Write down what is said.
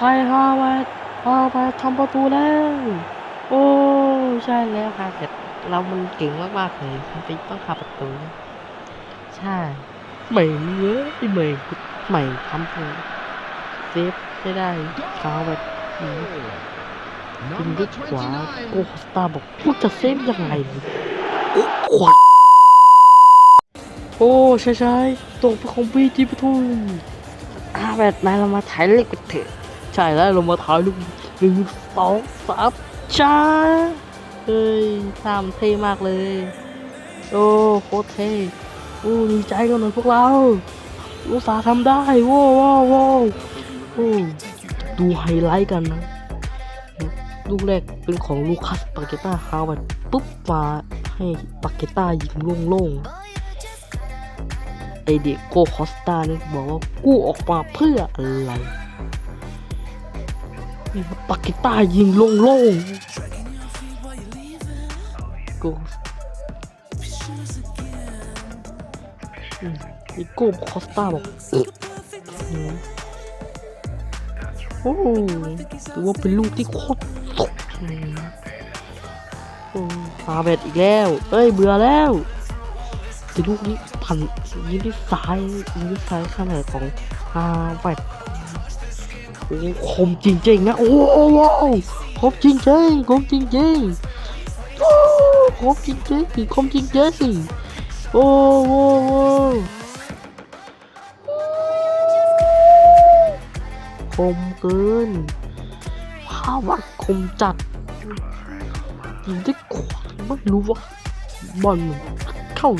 ใครฮามาฮามาทำประตูแล้ว โอ้ใช่แล้วฮาเสร็เรามันเก่งมากๆเลยมันไปต้องทำประตู ใช่ใหม่เยอะไอใหม่ใหม่ทำเลยเซฟไม่ได้เท้าแบบนี้ยิงด้วยขวาโกคอสตาบอกกูจะเซฟยังไงขวาโอ้ใช่ใช่ตกเป็นของบีจีปทุมอาแบบนายเรามาถ่ายเลขกันเถอะ ช่แล้วเรามาถ่ายรูปหนึ่งสองสามจ้าเฮ้ยทำเท่มากเลย โอ้โคตรเท่โอ้ดีใจกันหน่อยพวกเราอุตส่าห์ทำได้โว้โว้โว้โอ้ดูไฮไลท์กันนะลูกแรกเป็นของลูคัสปาเกต้าฮาวเวิร์ดปุ๊บมาให้ปาเกต้ายิงโล่งๆไอเด็กโกคอสตานี่บอกว่ากู้ออกมาเพื่ออะไร ปาเกต้ายิงโล่งๆโกอืมไอโก้คอสตาบอกเอ๊ะอืมโอ้ถือว่าเป็นลูกที่โคตรตกเลยนะโอ้ฟาเบตอีกแล้ว เอ้ยเบื่อแล้วแต่ลูกนี้พันยิงด้วยซ้ายยิงด้วยซ้ายขนาดของฮาเวต โอ้คมจริงๆนะโอ้โอ้โอ้คมจริงๆคมจริงๆโอ้คมจริงๆคมจริงๆโอ้โอ้โอ้คมเกินภาว่าคมจัดยิงด้ขวาไม่รู้ว่าบอลเข้า